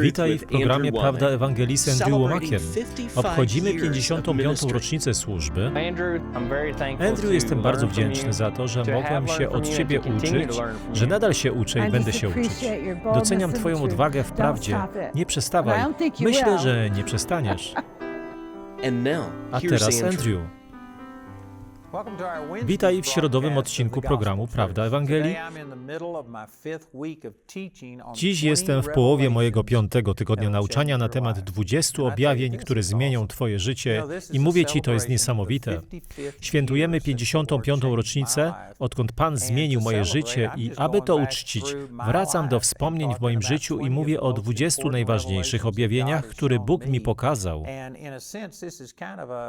Witaj w programie Prawda Ewangelii z Andrew Łomakiem. Obchodzimy 55. rocznicę służby. Andrew, jestem bardzo wdzięczny za to, że mogłem się od Ciebie uczyć, że nadal się uczę i będę się uczyć. Doceniam Twoją odwagę w prawdzie. Nie przestawaj. Myślę, że nie przestaniesz. A teraz Andrew. Witaj w środowym odcinku programu Prawda Ewangelii. Dziś jestem w połowie mojego piątego tygodnia nauczania na temat 20 objawień, które zmienią Twoje życie i mówię Ci, to jest niesamowite. Świętujemy 55. rocznicę, odkąd Pan zmienił moje życie i aby to uczcić, wracam do wspomnień w moim życiu i mówię o 20 najważniejszych objawieniach, które Bóg mi pokazał.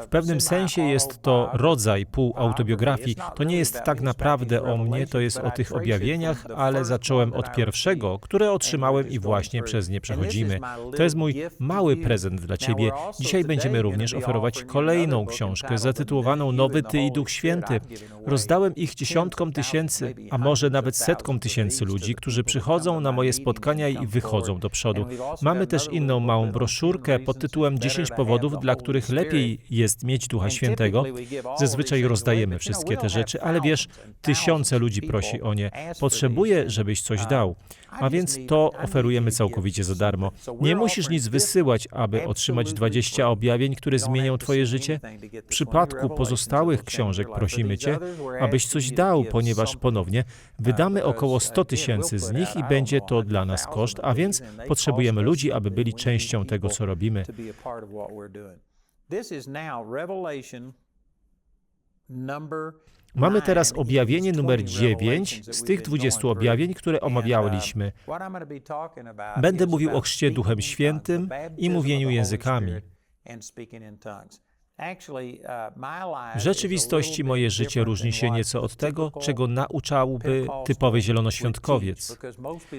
W pewnym sensie jest to rodzaj półautobiografii. To nie jest tak naprawdę o mnie, to jest o tych objawieniach, ale zacząłem od pierwszego, które otrzymałem i właśnie przez nie przechodzimy. To jest mój mały prezent dla Ciebie. Dzisiaj będziemy również oferować kolejną książkę zatytułowaną Nowy Ty i Duch Święty. Rozdałem ich dziesiątkom tysięcy, a może nawet setkom tysięcy ludzi, którzy przychodzą na moje spotkania i wychodzą do przodu. Mamy też inną małą broszurkę pod tytułem 10 powodów, dla których lepiej jest mieć Ducha Świętego. Zazwyczaj rozdajemy wszystkie te rzeczy, ale wiesz, tysiące ludzi prosi o nie. Potrzebuję, żebyś coś dał. A więc to oferujemy całkowicie za darmo. Nie musisz nic wysyłać, aby otrzymać 20 objawień, które zmienią Twoje życie. W przypadku pozostałych książek prosimy Cię, abyś coś dał, ponieważ ponownie wydamy około 100 tysięcy z nich i będzie to dla nas koszt, a więc potrzebujemy ludzi, aby byli częścią tego, co robimy. Mamy teraz objawienie numer 9 z tych 20 objawień, które omawialiśmy. Będę mówił o chrzcie Duchem Świętym i mówieniu językami. W rzeczywistości moje życie różni się nieco od tego, czego nauczałby typowy zielonoświątkowiec.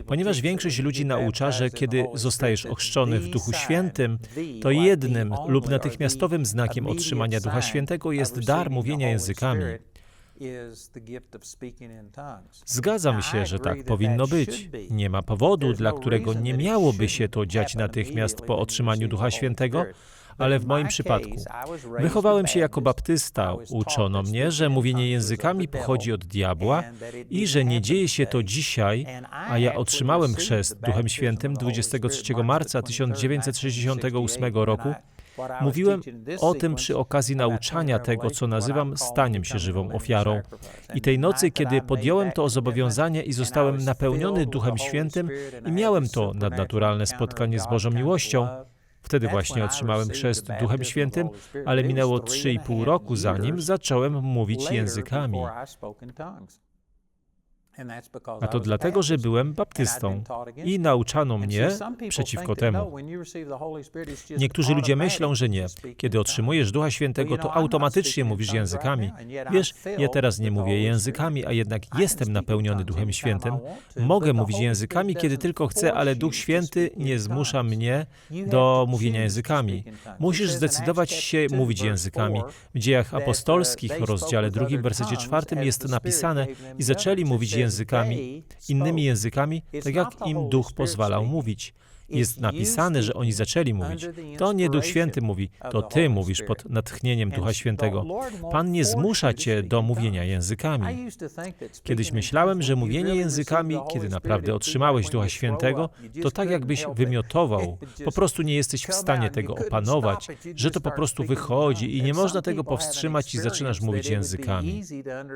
Ponieważ większość ludzi naucza, że kiedy zostajesz ochrzczony w Duchu Świętym, to jednym lub natychmiastowym znakiem otrzymania Ducha Świętego jest dar mówienia językami. Zgadzam się, że tak powinno być. Nie ma powodu, dla którego nie miałoby się to dziać natychmiast po otrzymaniu Ducha Świętego, ale w moim przypadku wychowałem się jako baptysta. Uczono mnie, że mówienie językami pochodzi od diabła i że nie dzieje się to dzisiaj, a ja otrzymałem chrzest Duchem Świętym 23 marca 1968 roku. Mówiłem o tym przy okazji nauczania tego, co nazywam staniem się żywą ofiarą. I tej nocy, kiedy podjąłem to zobowiązanie i zostałem napełniony Duchem Świętym i miałem to nadnaturalne spotkanie z Bożą miłością, Wtedy właśnie otrzymałem chrzest Duchem Świętym, ale minęło 3,5 roku zanim zacząłem mówić językami. A to dlatego, że byłem baptystą i nauczano mnie przeciwko temu. Niektórzy ludzie myślą, że nie. Kiedy otrzymujesz Ducha Świętego, to automatycznie mówisz językami. Wiesz, ja teraz nie mówię językami, a jednak jestem napełniony Duchem Świętym. Mogę mówić językami, kiedy tylko chcę, ale Duch Święty nie zmusza mnie do mówienia językami. Musisz zdecydować się mówić językami. W dziejach apostolskich, rozdziale drugim, wersecie czwartym jest napisane i zaczęli mówić językami językami, innymi językami, tak jak im Duch pozwalał mówić. Jest napisane, że oni zaczęli mówić. To nie Duch Święty mówi, to Ty mówisz pod natchnieniem Ducha Świętego. Pan nie zmusza Cię do mówienia językami. Kiedyś myślałem, że mówienie językami, kiedy naprawdę otrzymałeś Ducha Świętego, to tak jakbyś wymiotował. Po prostu nie jesteś w stanie tego opanować, że to po prostu wychodzi i nie można tego powstrzymać i zaczynasz mówić językami.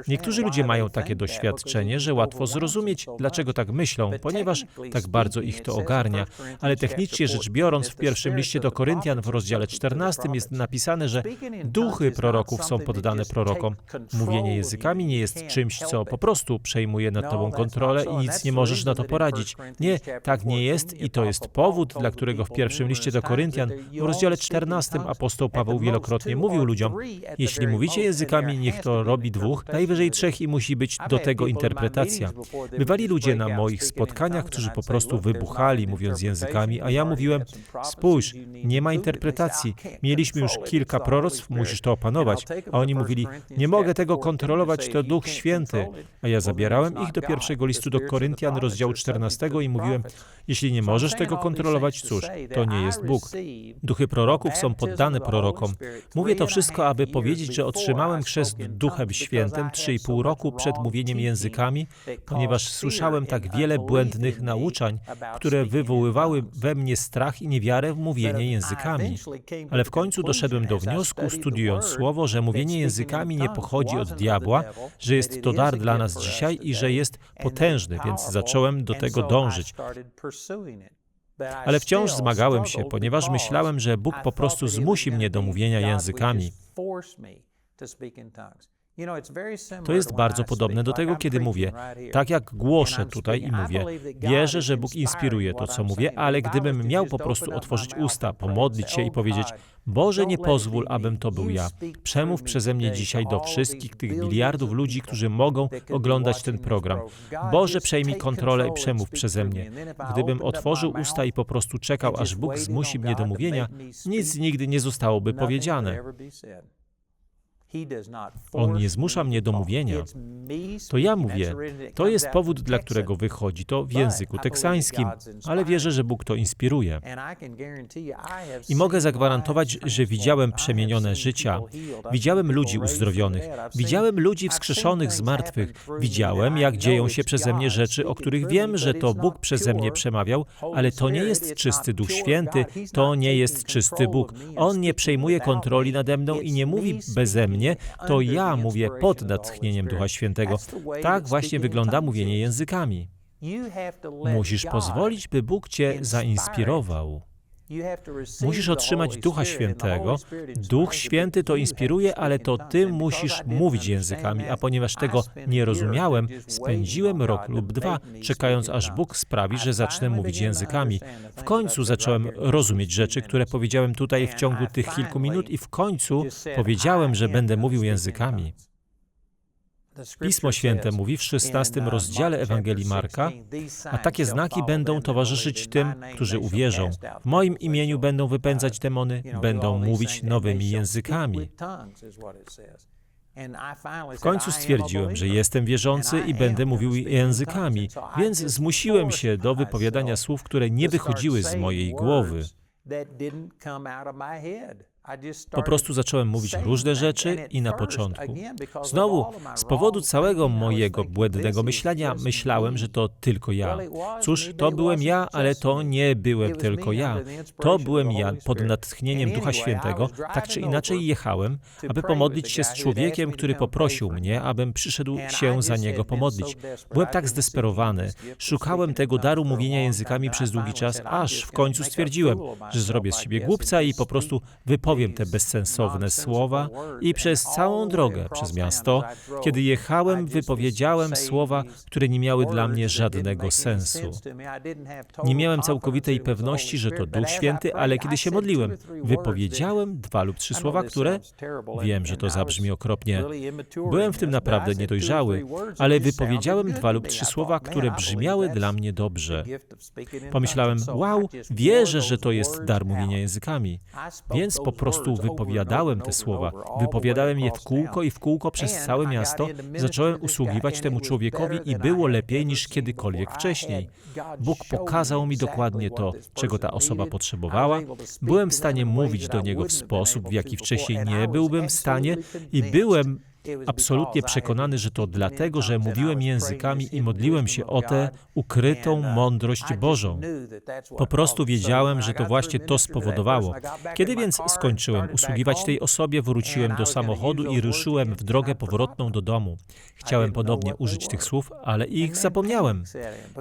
Niektórzy ludzie mają takie doświadczenie, że łatwo zrozumieć, dlaczego tak myślą, ponieważ tak bardzo ich to ogarnia ale technicznie rzecz biorąc, w pierwszym liście do Koryntian w rozdziale 14 jest napisane, że duchy proroków są poddane prorokom. Mówienie językami nie jest czymś, co po prostu przejmuje nad tobą kontrolę i nic nie możesz na to poradzić. Nie, tak nie jest i to jest powód, dla którego w pierwszym liście do Koryntian w rozdziale 14 apostoł Paweł wielokrotnie mówił ludziom, jeśli mówicie językami, niech to robi dwóch, najwyżej trzech i musi być do tego interpretacja. Bywali ludzie na moich spotkaniach, którzy po prostu wybuchali, mówiąc językami językami, a ja mówiłem, spójrz, nie ma interpretacji. Mieliśmy już kilka proroctw, musisz to opanować. A oni mówili, nie mogę tego kontrolować, to Duch Święty. A ja zabierałem ich do pierwszego listu do Koryntian, rozdziału 14 i mówiłem, jeśli nie możesz tego kontrolować, cóż, to nie jest Bóg. Duchy proroków są poddane prorokom. Mówię to wszystko, aby powiedzieć, że otrzymałem chrzest Duchem Świętym 3,5 roku przed mówieniem językami, ponieważ słyszałem tak wiele błędnych nauczań, które wywoływały we mnie strach i niewiarę w mówienie językami. Ale w końcu doszedłem do wniosku, studiując słowo, że mówienie językami nie pochodzi od diabła, że jest to dar dla nas dzisiaj i że jest potężny, więc zacząłem do tego dążyć. Ale wciąż zmagałem się, ponieważ myślałem, że Bóg po prostu zmusi mnie do mówienia językami. To jest bardzo podobne do tego, kiedy mówię, tak jak głoszę tutaj i mówię, wierzę, że Bóg inspiruje to, co mówię, ale gdybym miał po prostu otworzyć usta, pomodlić się i powiedzieć, Boże, nie pozwól, abym to był ja. Przemów przeze mnie dzisiaj do wszystkich tych miliardów ludzi, którzy mogą oglądać ten program. Boże, przejmij kontrolę i przemów przeze mnie. Gdybym otworzył usta i po prostu czekał, aż Bóg zmusi mnie do mówienia, nic nigdy nie zostałoby powiedziane. On nie zmusza mnie do mówienia. To ja mówię. To jest powód, dla którego wychodzi to w języku teksańskim, ale wierzę, że Bóg to inspiruje. I mogę zagwarantować, że widziałem przemienione życia, widziałem ludzi uzdrowionych, widziałem ludzi wskrzeszonych z martwych, widziałem, jak dzieją się przeze mnie rzeczy, o których wiem, że to Bóg przeze mnie przemawiał, ale to nie jest czysty Duch Święty, to nie jest czysty Bóg. On nie przejmuje kontroli nade mną i nie mówi beze mnie, mnie, to ja mówię pod natchnieniem Ducha Świętego. Tak właśnie wygląda mówienie językami. Musisz pozwolić, by Bóg cię zainspirował. Musisz otrzymać Ducha Świętego. Duch Święty to inspiruje, ale to Ty musisz mówić językami, a ponieważ tego nie rozumiałem, spędziłem rok lub dwa, czekając aż Bóg sprawi, że zacznę mówić językami. W końcu zacząłem rozumieć rzeczy, które powiedziałem tutaj w ciągu tych kilku minut i w końcu powiedziałem, że będę mówił językami. Pismo Święte mówi w 16 rozdziale Ewangelii Marka, a takie znaki będą towarzyszyć tym, którzy uwierzą. W moim imieniu będą wypędzać demony, będą mówić nowymi językami. W końcu stwierdziłem, że jestem wierzący i będę mówił językami, więc zmusiłem się do wypowiadania słów, które nie wychodziły z mojej głowy. Po prostu zacząłem mówić różne rzeczy i na początku. Znowu, z powodu całego mojego błędnego myślenia, myślałem, że to tylko ja. Cóż, to byłem ja, ale to nie byłem tylko ja. To byłem ja pod natchnieniem Ducha Świętego. Tak czy inaczej jechałem, aby pomodlić się z człowiekiem, który poprosił mnie, abym przyszedł się za niego pomodlić. Byłem tak zdesperowany. Szukałem tego daru mówienia językami przez długi czas, aż w końcu stwierdziłem, że zrobię z siebie głupca i po prostu wypowiem powiem te bezsensowne słowa i przez całą drogę przez miasto, kiedy jechałem, wypowiedziałem słowa, które nie miały dla mnie żadnego sensu. Nie miałem całkowitej pewności, że to Duch Święty, ale kiedy się modliłem, wypowiedziałem dwa lub trzy słowa, które wiem, że to zabrzmi okropnie. Byłem w tym naprawdę niedojrzały, ale wypowiedziałem dwa lub trzy słowa, które brzmiały dla mnie dobrze. Pomyślałem, wow, wierzę, że to jest dar mówienia językami. Więc po prostu wypowiadałem te słowa. Wypowiadałem je w kółko i w kółko przez całe miasto. Zacząłem usługiwać temu człowiekowi i było lepiej niż kiedykolwiek wcześniej. Bóg pokazał mi dokładnie to, czego ta osoba potrzebowała. Byłem w stanie mówić do niego w sposób, w jaki wcześniej nie byłbym w stanie i byłem absolutnie przekonany, że to dlatego, że mówiłem językami i modliłem się o tę ukrytą mądrość Bożą. Po prostu wiedziałem, że to właśnie to spowodowało. Kiedy więc skończyłem usługiwać tej osobie, wróciłem do samochodu i ruszyłem w drogę powrotną do domu. Chciałem podobnie użyć tych słów, ale ich zapomniałem.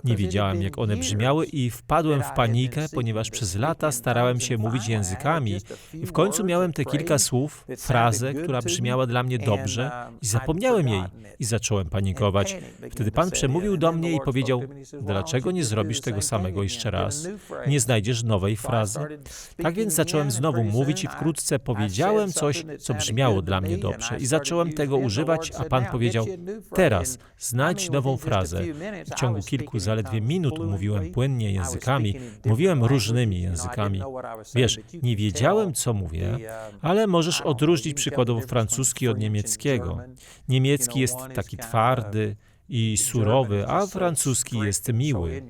Nie wiedziałem, jak one brzmiały i wpadłem w panikę, ponieważ przez lata starałem się mówić językami i w końcu miałem te kilka słów, frazę, która brzmiała dla mnie dobrze, i zapomniałem jej i zacząłem panikować. Wtedy Pan przemówił do mnie i powiedział, dlaczego nie zrobisz tego samego jeszcze raz? Nie znajdziesz nowej frazy? Tak więc zacząłem znowu mówić i wkrótce powiedziałem coś, co brzmiało dla mnie dobrze i zacząłem tego używać, a Pan powiedział, teraz znajdź nową frazę. W ciągu kilku zaledwie minut mówiłem płynnie językami, mówiłem różnymi językami. Wiesz, nie wiedziałem, co mówię, ale możesz odróżnić przykładowo francuski od niemieckiego. Niemiecki jest taki twardy, i surowy, a francuski jest miły.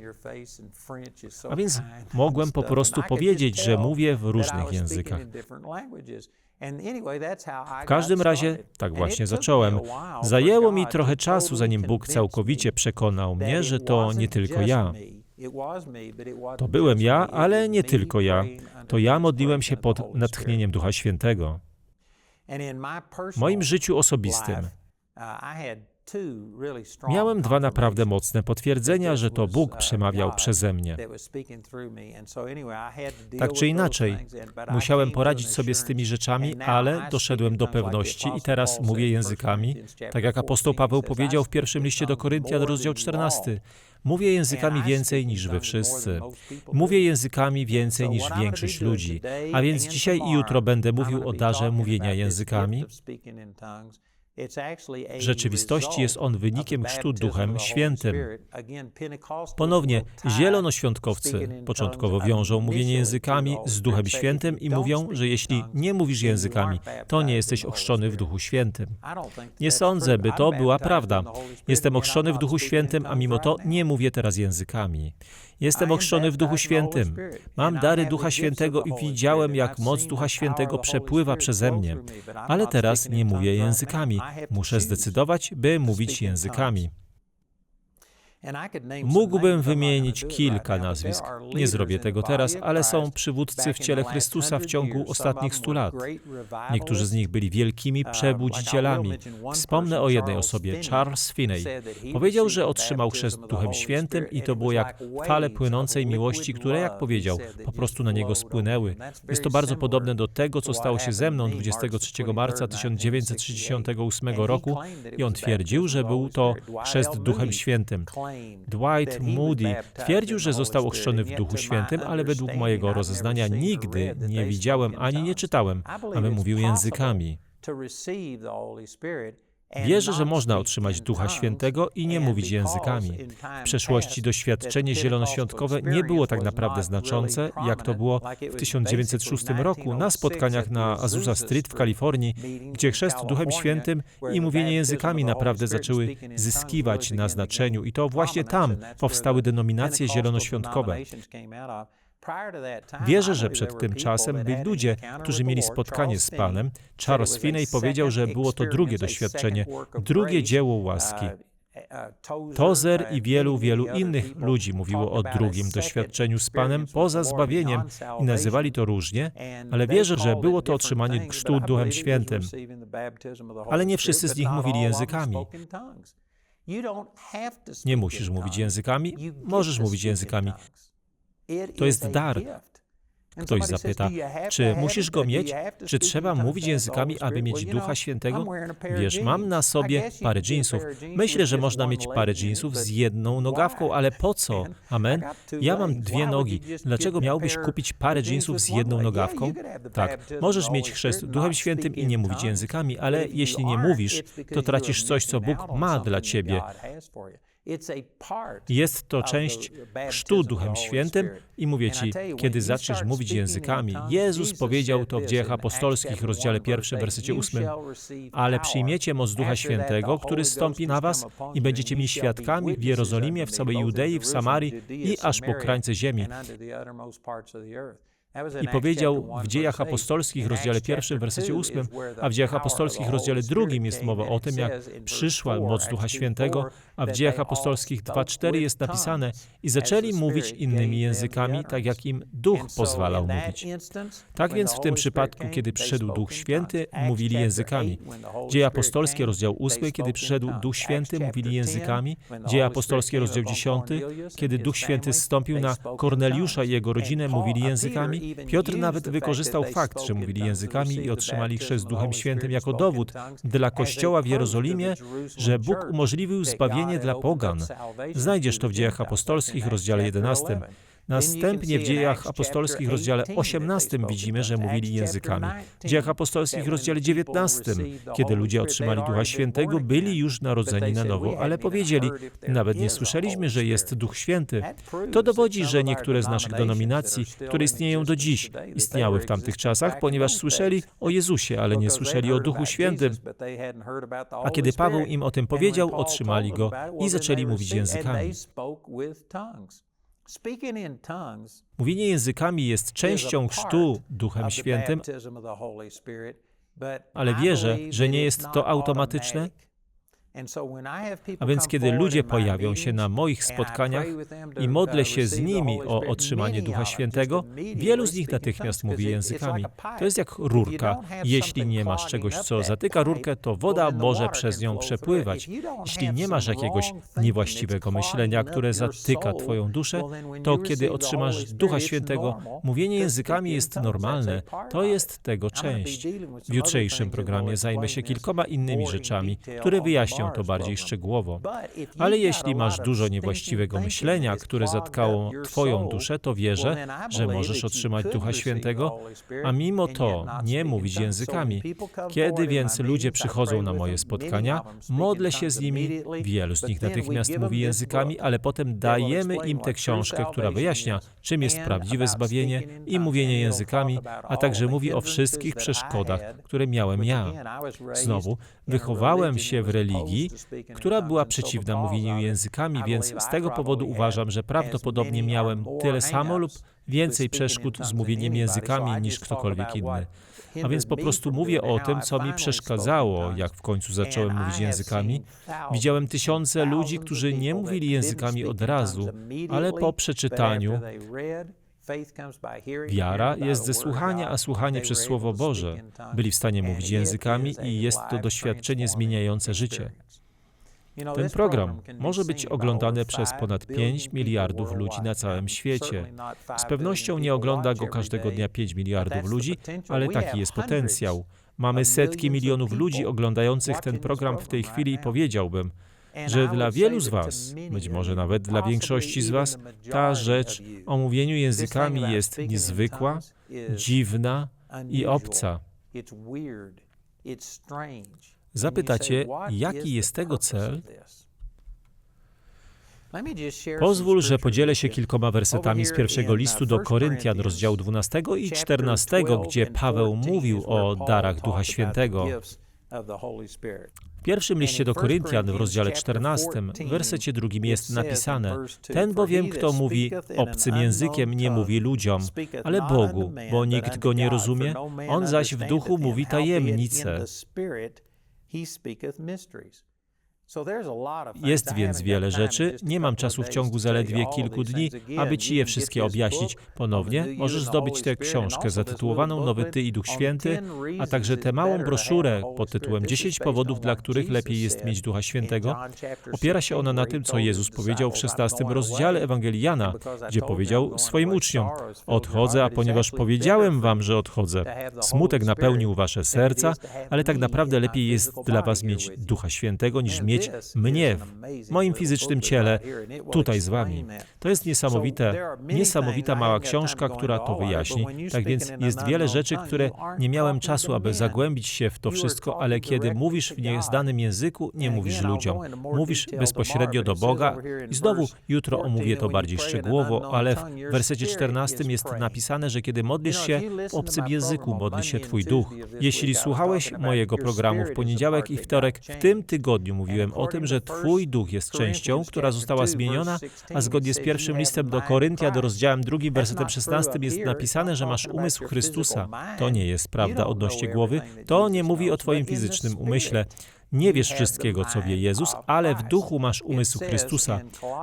A więc mogłem po prostu powiedzieć, że mówię w różnych językach. W każdym razie tak właśnie zacząłem. Zajęło mi trochę czasu, zanim Bóg całkowicie przekonał mnie, że to nie tylko ja. To byłem ja, ale nie tylko ja. To ja modliłem się pod natchnieniem Ducha Świętego. W moim życiu osobistym Miałem dwa naprawdę mocne potwierdzenia, że to Bóg przemawiał przeze mnie. Tak czy inaczej, musiałem poradzić sobie z tymi rzeczami, ale doszedłem do pewności i teraz mówię językami, tak jak apostoł Paweł powiedział w pierwszym liście do Koryntian, rozdział 14. Mówię językami więcej niż wy wszyscy. Mówię językami więcej niż większość ludzi. A więc dzisiaj i jutro będę mówił o darze mówienia językami. W rzeczywistości jest on wynikiem chrztu Duchem Świętym. Ponownie, zielonoświątkowcy początkowo wiążą mówienie językami z Duchem Świętym i mówią, że jeśli nie mówisz językami, to nie jesteś ochrzczony w Duchu Świętym. Nie sądzę, by to była prawda. Jestem ochrzczony w Duchu Świętym, a mimo to nie mówię teraz językami. Jestem ochrzczony w Duchu Świętym. Mam dary Ducha Świętego i widziałem, jak moc Ducha Świętego przepływa przeze mnie. Ale teraz nie mówię językami. Muszę zdecydować, by mówić językami. Mógłbym wymienić kilka nazwisk. Nie zrobię tego teraz, ale są przywódcy w ciele Chrystusa w ciągu ostatnich stu lat. Niektórzy z nich byli wielkimi uh, przebudzicielami. Wspomnę o jednej osobie, Charles Finney. Powiedział, że otrzymał chrzest Duchem Świętym i to było jak fale płynącej miłości, które, jak powiedział, po prostu na niego spłynęły. Jest to bardzo podobne do tego, co stało się ze mną 23 marca 1968 roku i on twierdził, że był to chrzest Duchem Świętym. Dwight Moody twierdził, że został ochrzczony w Duchu Świętym, ale według mojego rozeznania nigdy nie widziałem ani nie czytałem, aby mówił językami. Wierzę, że można otrzymać Ducha Świętego i nie mówić językami. W przeszłości doświadczenie zielonoświątkowe nie było tak naprawdę znaczące, jak to było w 1906 roku na spotkaniach na Azusa Street w Kalifornii, gdzie chrzest Duchem Świętym i mówienie językami naprawdę zaczęły zyskiwać na znaczeniu i to właśnie tam powstały denominacje zielonoświątkowe. Wierzę, że przed tym czasem byli ludzie, którzy mieli spotkanie z Panem. Charles Finney powiedział, że było to drugie doświadczenie, drugie dzieło łaski. Tozer i wielu, wielu innych ludzi mówiło o drugim doświadczeniu z Panem poza zbawieniem i nazywali to różnie, ale wierzę, że było to otrzymanie chrztu Duchem Świętym. Ale nie wszyscy z nich mówili językami. Nie musisz mówić językami, możesz mówić językami. To jest dar. Ktoś zapyta, czy musisz go mieć? Czy trzeba mówić językami, aby mieć Ducha Świętego? Wiesz, mam na sobie parę jeansów. Myślę, że można mieć parę jeansów z jedną nogawką, ale po co? Amen? Ja mam dwie nogi. Dlaczego miałbyś kupić parę jeansów z jedną nogawką? Tak, możesz mieć chrzest Duchem Świętym i nie mówić językami, ale jeśli nie mówisz, to tracisz coś, co Bóg ma dla ciebie. Jest to część chrztu Duchem Świętym i mówię Ci, kiedy zaczniesz mówić językami, Jezus powiedział to w Dziejach Apostolskich, rozdziale 1, wersecie 8, ale przyjmiecie moc Ducha Świętego, który stąpi na Was i będziecie mi świadkami w Jerozolimie, w całej Judei, w Samarii i aż po krańce ziemi. I powiedział w Dziejach Apostolskich, rozdziale pierwszym, wersecie ósmym, a w Dziejach Apostolskich, rozdziale drugim jest mowa o tym, jak przyszła moc Ducha Świętego, a w Dziejach Apostolskich 2.4 jest napisane i zaczęli mówić innymi językami, tak jak im Duch pozwalał mówić. Tak więc w tym przypadku, kiedy przyszedł Duch Święty, mówili językami. Dzieje Apostolskie, rozdział 8, kiedy przyszedł Duch Święty, mówili językami. Dzieje Apostolskie, rozdział 10, kiedy Duch Święty zstąpił na Korneliusza i jego rodzinę, mówili językami. Piotr nawet wykorzystał fakt, że mówili językami i otrzymali chrzest Duchem Świętym jako dowód dla Kościoła w Jerozolimie, że Bóg umożliwił zbawienie dla pogan. Znajdziesz to w Dziejach Apostolskich, rozdziale 11. Następnie w dziejach apostolskich, rozdziale 18, widzimy, że mówili językami. W dziejach apostolskich, rozdziale 19, kiedy ludzie otrzymali Ducha Świętego, byli już narodzeni na nowo, ale powiedzieli, nawet nie słyszeliśmy, że jest Duch Święty. To dowodzi, że niektóre z naszych denominacji, które istnieją do dziś, istniały w tamtych czasach, ponieważ słyszeli o Jezusie, ale nie słyszeli o Duchu Świętym. A kiedy Paweł im o tym powiedział, otrzymali go i zaczęli mówić językami. Mówienie językami jest częścią chrztu Duchem Świętym, ale wierzę, że nie jest to automatyczne a więc kiedy ludzie pojawią się na moich spotkaniach i modlę się z nimi o otrzymanie Ducha Świętego, wielu z nich natychmiast mówi językami. To jest jak rurka. Jeśli nie masz czegoś, co zatyka rurkę, to woda może przez nią przepływać. Jeśli nie masz jakiegoś niewłaściwego myślenia, które zatyka Twoją duszę, to kiedy otrzymasz Ducha Świętego, mówienie językami jest normalne. To jest tego część. W jutrzejszym programie zajmę się kilkoma innymi rzeczami, które wyjaśnią to bardziej szczegółowo. Ale jeśli masz dużo niewłaściwego myślenia, które zatkało Twoją duszę, to wierzę, że możesz otrzymać Ducha Świętego, a mimo to nie mówić językami. Kiedy więc ludzie przychodzą na moje spotkania, modlę się z nimi, wielu z nich natychmiast mówi językami, ale potem dajemy im tę książkę, która wyjaśnia, czym jest prawdziwe zbawienie i mówienie językami, a także mówi o wszystkich przeszkodach, które miałem ja. Znowu, wychowałem się w religii, religii, która była przeciwna mówieniu językami, więc z tego powodu uważam, że prawdopodobnie miałem tyle samo lub więcej przeszkód z mówieniem językami niż ktokolwiek inny. A więc po prostu mówię o tym, co mi przeszkadzało, jak w końcu zacząłem mówić językami. Widziałem tysiące ludzi, którzy nie mówili językami od razu, ale po przeczytaniu Wiara jest ze słuchania, a słuchanie przez Słowo Boże. Byli w stanie mówić językami i jest to doświadczenie zmieniające życie. Ten program może być oglądany przez ponad 5 miliardów ludzi na całym świecie. Z pewnością nie ogląda go każdego dnia 5 miliardów ludzi, ale taki jest potencjał. Mamy setki milionów ludzi oglądających ten program w tej chwili i powiedziałbym, że dla wielu z Was, być może nawet dla większości z Was, ta rzecz o mówieniu językami jest niezwykła, dziwna i obca. Zapytacie, jaki jest tego cel? Pozwól, że podzielę się kilkoma wersetami z pierwszego listu do Koryntian, rozdziału 12 i 14, gdzie Paweł mówił o darach Ducha Świętego. W pierwszym liście do Koryntian w rozdziale 14, w wersecie drugim jest napisane: Ten bowiem, kto mówi obcym językiem, nie mówi ludziom, ale Bogu, bo nikt go nie rozumie, on zaś w duchu mówi tajemnice. Jest więc wiele rzeczy. Nie mam czasu w ciągu zaledwie kilku dni, aby Ci je wszystkie objaśnić ponownie. Możesz zdobyć tę książkę zatytułowaną Nowy Ty i Duch Święty, a także tę małą broszurę pod tytułem 10 powodów, dla których lepiej jest mieć Ducha Świętego. Opiera się ona na tym, co Jezus powiedział w 16 rozdziale Ewangelii Jana, gdzie powiedział swoim uczniom: Odchodzę, a ponieważ powiedziałem Wam, że odchodzę. Smutek napełnił Wasze serca, ale tak naprawdę lepiej jest dla Was mieć Ducha Świętego niż mieć mieć mnie w moim fizycznym ciele tutaj z wami. To jest niesamowite, niesamowita mała książka, która to wyjaśni. Tak więc jest wiele rzeczy, które nie miałem czasu, aby zagłębić się w to wszystko, ale kiedy mówisz w niezdanym języku, nie mówisz ludziom. Mówisz bezpośrednio do Boga i znowu jutro omówię to bardziej szczegółowo, ale w wersecie 14 jest napisane, że kiedy modlisz się w obcym języku, modli się Twój duch. Jeśli słuchałeś mojego programu w poniedziałek i wtorek, w tym tygodniu mówiłem o tym, że Twój duch jest częścią, która została zmieniona, a zgodnie z pierwszym listem do Koryntia, do rozdziałem drugim, wersetem 16 jest napisane, że masz umysł Chrystusa. To nie jest prawda odnośnie głowy, to nie mówi o Twoim fizycznym umyśle. Nie wiesz wszystkiego, co wie Jezus, ale w duchu masz umysł Chrystusa.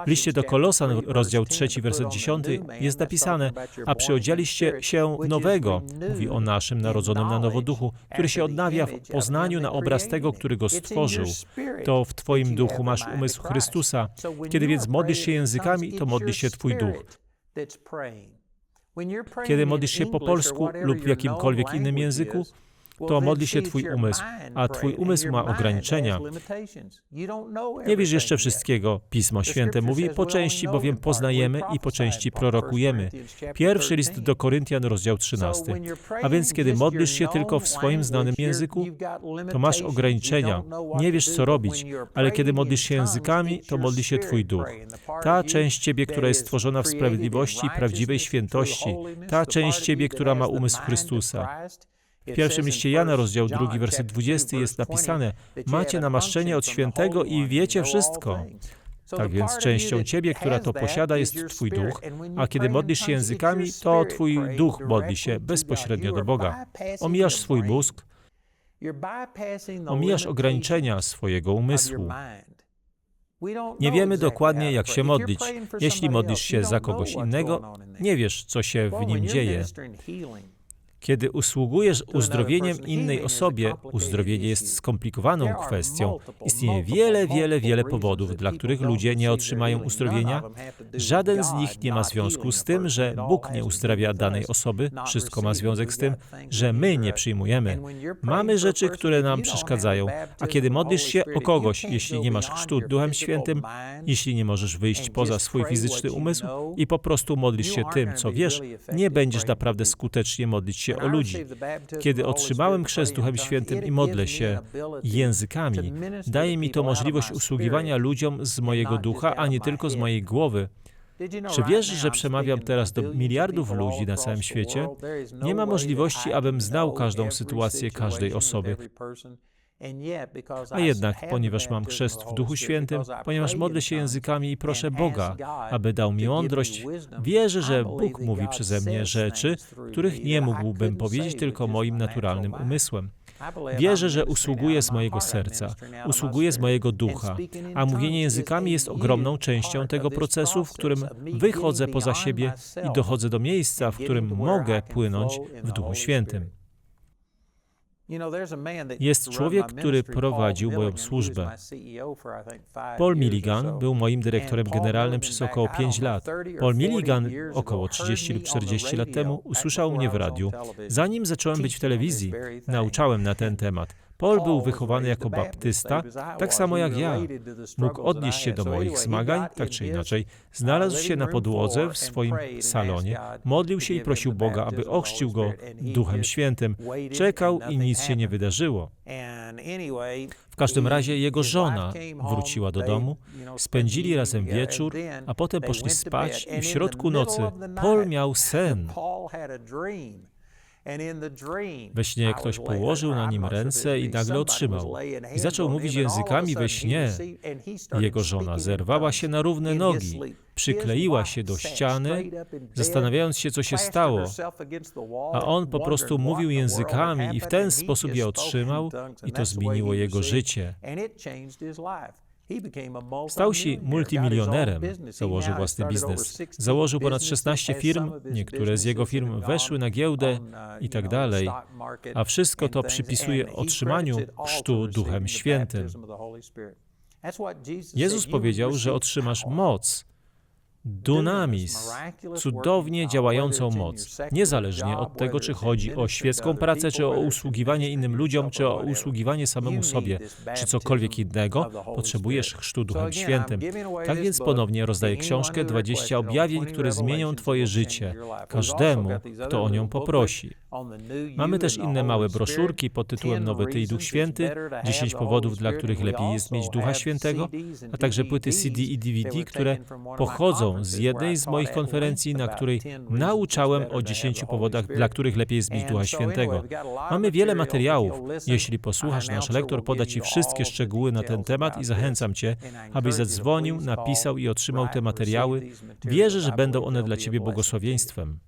W liście do Kolosan, rozdział 3, werset 10 jest napisane, a przyodzialiście się nowego, mówi o naszym narodzonym na nowo duchu, który się odnawia w poznaniu na obraz tego, który go stworzył. To w Twoim duchu masz umysł Chrystusa. Kiedy więc modlisz się językami, to modli się Twój duch. Kiedy modlisz się po polsku lub w jakimkolwiek innym języku, to modli się Twój umysł, a Twój umysł ma ograniczenia. Nie wiesz jeszcze wszystkiego. Pismo Święte mówi, po części bowiem poznajemy i po części prorokujemy. Pierwszy list do Koryntian, rozdział 13. A więc kiedy modlisz się tylko w swoim znanym języku, to masz ograniczenia. Nie wiesz, co robić, ale kiedy modlisz się językami, to modli się Twój duch. Ta część Ciebie, która jest stworzona w sprawiedliwości i prawdziwej świętości, ta część Ciebie, która ma umysł Chrystusa. W pierwszym liście Jana, rozdział 2, werset 20 jest napisane Macie namaszczenie od świętego i wiecie wszystko. Tak więc częścią Ciebie, która to posiada, jest Twój duch, a kiedy modlisz się językami, to Twój duch modli się bezpośrednio do Boga. Omijasz swój mózg, omijasz ograniczenia swojego umysłu. Nie wiemy dokładnie, jak się modlić. Jeśli modlisz się za kogoś innego, nie wiesz, co się w nim dzieje. Kiedy usługujesz uzdrowieniem innej osobie, uzdrowienie jest skomplikowaną kwestią. Istnieje wiele, wiele, wiele powodów, dla których ludzie nie otrzymają uzdrowienia. Żaden z nich nie ma związku z tym, że Bóg nie uzdrawia danej osoby. Wszystko ma związek z tym, że my nie przyjmujemy. Mamy rzeczy, które nam przeszkadzają, a kiedy modlisz się o kogoś, jeśli nie masz chrztu Duchem Świętym, jeśli nie możesz wyjść poza swój fizyczny umysł i po prostu modlisz się tym, co wiesz, nie będziesz naprawdę skutecznie modlić się się o ludzi. Kiedy otrzymałem chrzest Duchem Świętym i modlę się językami, daje mi to możliwość usługiwania ludziom z mojego ducha, a nie tylko z mojej głowy. Czy wiesz, że przemawiam teraz do miliardów ludzi na całym świecie? Nie ma możliwości, abym znał każdą sytuację każdej osoby. A jednak, ponieważ mam chrzest w Duchu Świętym, ponieważ modlę się językami i proszę Boga, aby dał mi mądrość, wierzę, że Bóg mówi przeze mnie rzeczy, których nie mógłbym powiedzieć tylko moim naturalnym umysłem. Wierzę, że usługuję z mojego serca, usługuję z mojego ducha, a mówienie językami jest ogromną częścią tego procesu, w którym wychodzę poza siebie i dochodzę do miejsca, w którym mogę płynąć w Duchu Świętym. Jest człowiek, który prowadził moją służbę. Paul Milligan był moim dyrektorem generalnym przez około 5 lat. Paul Milligan około 30 lub 40 lat temu usłyszał mnie w radiu. Zanim zacząłem być w telewizji, nauczałem na ten temat. Paul był wychowany jako baptysta, tak samo jak ja. Mógł odnieść się do moich zmagań, tak czy inaczej. Znalazł się na podłodze w swoim salonie, modlił się i prosił Boga, aby ochrzcił go Duchem Świętym. Czekał i nic się nie wydarzyło. W każdym razie jego żona wróciła do domu, spędzili razem wieczór, a potem poszli spać i w środku nocy Paul miał sen. We śnie ktoś położył na nim ręce i nagle otrzymał. I zaczął mówić językami we śnie. Jego żona zerwała się na równe nogi, przykleiła się do ściany, zastanawiając się, co się stało. A on po prostu mówił językami i w ten sposób je otrzymał, i to zmieniło jego życie. Stał się multimilionerem, założył własny biznes. Założył ponad 16 firm, niektóre z jego firm weszły na giełdę i tak dalej. A wszystko to przypisuje otrzymaniu chrztu Duchem Świętym. Jezus powiedział, że otrzymasz moc, dunamis, cudownie działającą moc, niezależnie od tego, czy chodzi o świecką pracę, czy o usługiwanie innym ludziom, czy o usługiwanie samemu sobie, czy cokolwiek innego, potrzebujesz chrztu Duchem Świętym. Tak więc ponownie rozdaję książkę 20 objawień, które zmienią Twoje życie, każdemu, kto o nią poprosi. Mamy też inne małe broszurki pod tytułem Nowy Ty i Duch Święty, 10 powodów, dla których lepiej jest mieć Ducha Świętego, a także płyty CD i DVD, które pochodzą z jednej z moich konferencji, na której nauczałem o dziesięciu powodach, dla których lepiej jest mieć Ducha Świętego. Mamy wiele materiałów. Jeśli posłuchasz, nasz lektor poda Ci wszystkie szczegóły na ten temat i zachęcam Cię, abyś zadzwonił, napisał i otrzymał te materiały. Wierzę, że będą one dla Ciebie błogosławieństwem.